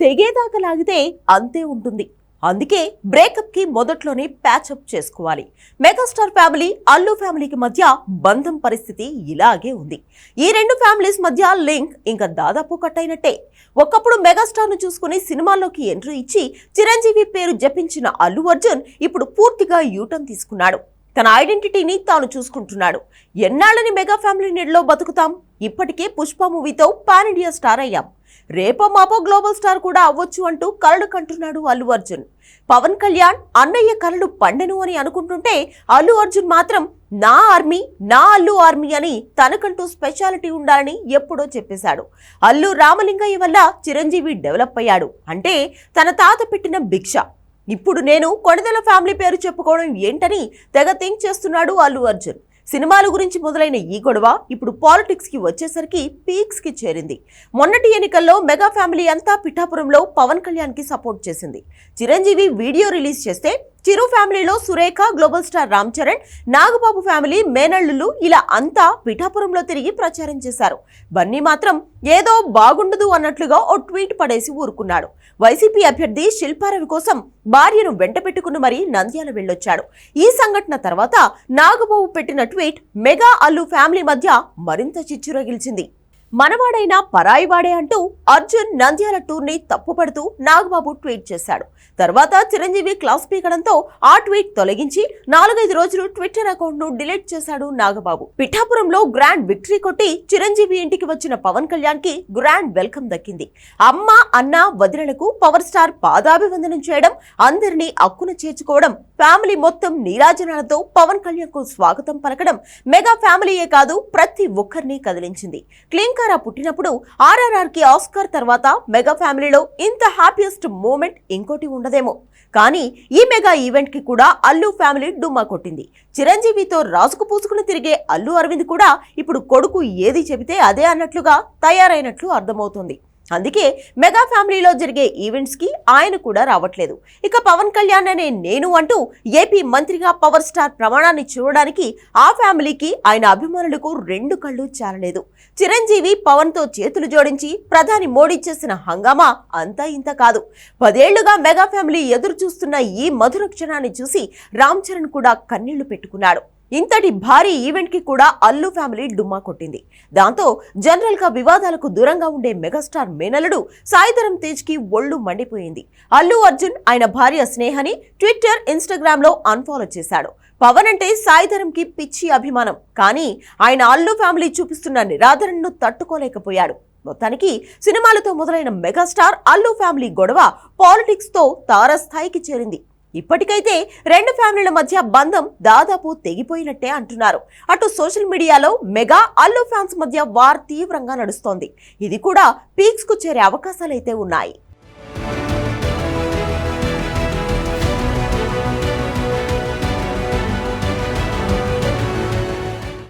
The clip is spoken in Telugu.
తెగేదాకా లాగితే అంతే ఉంటుంది. అందుకే బ్రేకప్కి మొదట్లోనే ప్యాచప్ చేసుకోవాలి. మెగాస్టార్ ఫ్యామిలీ అల్లు ఫ్యామిలీకి మధ్య బంధం పరిస్థితి ఇలాగే ఉంది. ఈ రెండు ఫ్యామిలీస్ మధ్య లింక్ ఇంకా దాదాపు కట్ అయినట్టే. ఒకప్పుడు మెగాస్టార్ను చూసుకుని సినిమాల్లోకి ఎంట్రీ ఇచ్చి చిరంజీవి పేరు జపించిన అల్లు అర్జున్ ఇప్పుడు పూర్తిగా యూటర్న్ తీసుకున్నాడు. తన ఐడెంటిటీని తాను చూసుకుంటున్నాడు. ఎన్నాళ్ళని మెగా ఫ్యామిలీ నెడ్లో బతుకుతాం? ఇప్పటికే పుష్ప మూవీతో పాన్ ఇండియా స్టార్ అయ్యాం. రేపో మాపో గ్లోబల్ స్టార్ కూడా అవ్వచ్చు అంటూ కలలు కంటున్నాడు అల్లు అర్జున్. పవన్ కళ్యాణ్ అన్నయ్య కలలు పండెను అని అనుకుంటుంటే అల్లు అర్జున్ మాత్రం నా ఆర్మీ నా అల్లు ఆర్మీ అని తనకంటూ స్పెషాలిటీ ఉండాలని ఎప్పుడో చెప్పేశాడు. అల్లు రామలింగయ్య వల్ల చిరంజీవి డెవలప్ అయ్యాడు. అంటే తన తాత పెట్టిన భిక్ష. ఇప్పుడు నేను కొణిదెల ఫ్యామిలీ పేరు చెప్పుకోవడం ఏంటని తెగ థింక్ చేస్తున్నాడు అల్లు అర్జున్. సినిమాల గురించి మొదలైన ఈ గొడవ ఇప్పుడు పాలిటిక్స్కి వచ్చేసరికి పీక్స్కి చేరింది. మొన్నటి ఎన్నికల్లో మెగా ఫ్యామిలీ అంతా పిఠాపురంలో పవన్ కళ్యాణ్కి సపోర్ట్ చేసింది. చిరంజీవి వీడియో రిలీజ్ చేస్తే చిరు ఫ్యామిలీలో Surekha global star Ram Charan Nagababu family మేనల్లులు ఇలా అంతా పిఠాపురంలో తిరిగి ప్రచారం చేశారు. బన్నీ మాత్రం ఏదో బాగుండదు అన్నట్లుగా ఓ ట్వీట్ పడేసి ఊరుకున్నాడు. వైసీపీ అభ్యర్థి శిల్పారవి కోసం భార్యను వెంట పెట్టుకుని మరీ నంద్యాల వెళ్ళొచ్చాడు. ఈ సంఘటన తర్వాత నాగబాబు పెట్టిన ట్వీట్ మెగా అల్లు ఫ్యామిలీ మధ్య మరింత చిచ్చురగిల్చింది. మనవాడైన పరాయివాడే అంటూ అర్జున్ నంద్యాల టూర్ని తప్పుపడుతూ నాగబాబు ట్వీట్ చేశాడు. తర్వాత చిరంజీవి క్లాస్ పీకడంతో ఆ ట్వీట్ తొలగించి నాలుగైదు రోజులు ట్విట్టర్ అకౌంట్ను డిలీట్ చేశాడు నాగబాబు. పిఠాపురంలో గ్రాండ్ విక్టరీ కొట్టి చిరంజీవి ఇంటికి వచ్చిన పవన్ కళ్యాణ్కి గ్రాండ్ వెల్కమ్ దక్కింది. అమ్మ అన్న వదినలకు పవర్ స్టార్ పాదాభివందనం చేయడం అందరినీ అక్కున చేర్చుకోవడం ఫ్యామిలీ మొత్తం నీరాజనాలతో పవన్ కళ్యాణ్కు స్వాగతం పలకడం మెగా ఫ్యామిలీయే కాదు ప్రతి ఒక్కరిని కదిలించింది. క్లింకర్ పుట్టినప్పుడు ఆర్ఆర్ఆర్కి ఆస్కార్ తర్వాత మెగా ఫ్యామిలీలో ఇంత హ్యాపీయెస్ట్ మూమెంట్ ఇంకోటి ఉండదేమో. కానీ ఈ మెగా ఈవెంట్కి కూడా అల్లు ఫ్యామిలీ డుమ్మా కొట్టింది. చిరంజీవితో రాజుకు పూసుకుని తిరిగే అల్లు అరవింద్ కూడా ఇప్పుడు కొడుకు ఏది చెబితే అదే అన్నట్లుగా తయారైనట్లు అర్థమవుతుంది. అందుకే మెగా ఫ్యామిలీలో జరిగే ఈవెంట్స్కి ఆయన కూడా రావట్లేదు. ఇక పవన్ కళ్యాణ్ అనే నేను అంటూ ఏపీ మంత్రిగా పవర్ స్టార్ ప్రమాణాన్ని చూడడానికి ఆ ఫ్యామిలీకి ఆయన అభిమానులకు రెండు కళ్ళు చాలలేదు. చిరంజీవి పవన్తో చేతులు జోడించి ప్రధాని మోడీ చేసిన హంగామా అంతా ఇంత కాదు. పదేళ్ళుగా మెగా ఫ్యామిలీ ఎదురు చూస్తున్న ఈ మధుర క్షణాన్ని చూసి రామ్ చరణ్ కూడా కన్నీళ్ళు పెట్టుకున్నాడు. ఇంతటి భారీ ఈవెంట్కి కూడా అల్లు ఫ్యామిలీ డుమ్మా కొట్టింది. దాంతో జనరల్గా వివాదాలకు దూరంగా ఉండే మెగాస్టార్ మేనలుడు సాయిధరం తేజ్కి ఒళ్ళు మండిపోయింది. అల్లు అర్జున్ ఆయన భార్య స్నేహని ట్విట్టర్ ఇన్స్టాగ్రామ్లో అన్ఫాలో చేశాడు. పవన్ అంటే సాయిధరం కి పిచ్చి అభిమానం. కానీ ఆయన అల్లు ఫ్యామిలీ చూపిస్తున్న నిరాదరణను తట్టుకోలేకపోయాడు. మొత్తానికి సినిమాలతో మొదలైన మెగాస్టార్ అల్లు ఫ్యామిలీ గొడవ పాలిటిక్స్తో తారస్థాయికి చేరింది. ఇప్పటికైతే రెండు ఫ్యామిలీల మధ్య బంధం దాదాపు తెగిపోయినట్టే అంటున్నారు. అటు సోషల్ మీడియాలో మెగా అల్లు ఫ్యాన్స్ మధ్య వార్ తీవ్రంగా నడుస్తోంది. ఇది కూడా పీక్స్కు చేరే అవకాశాలైతే ఉన్నాయి.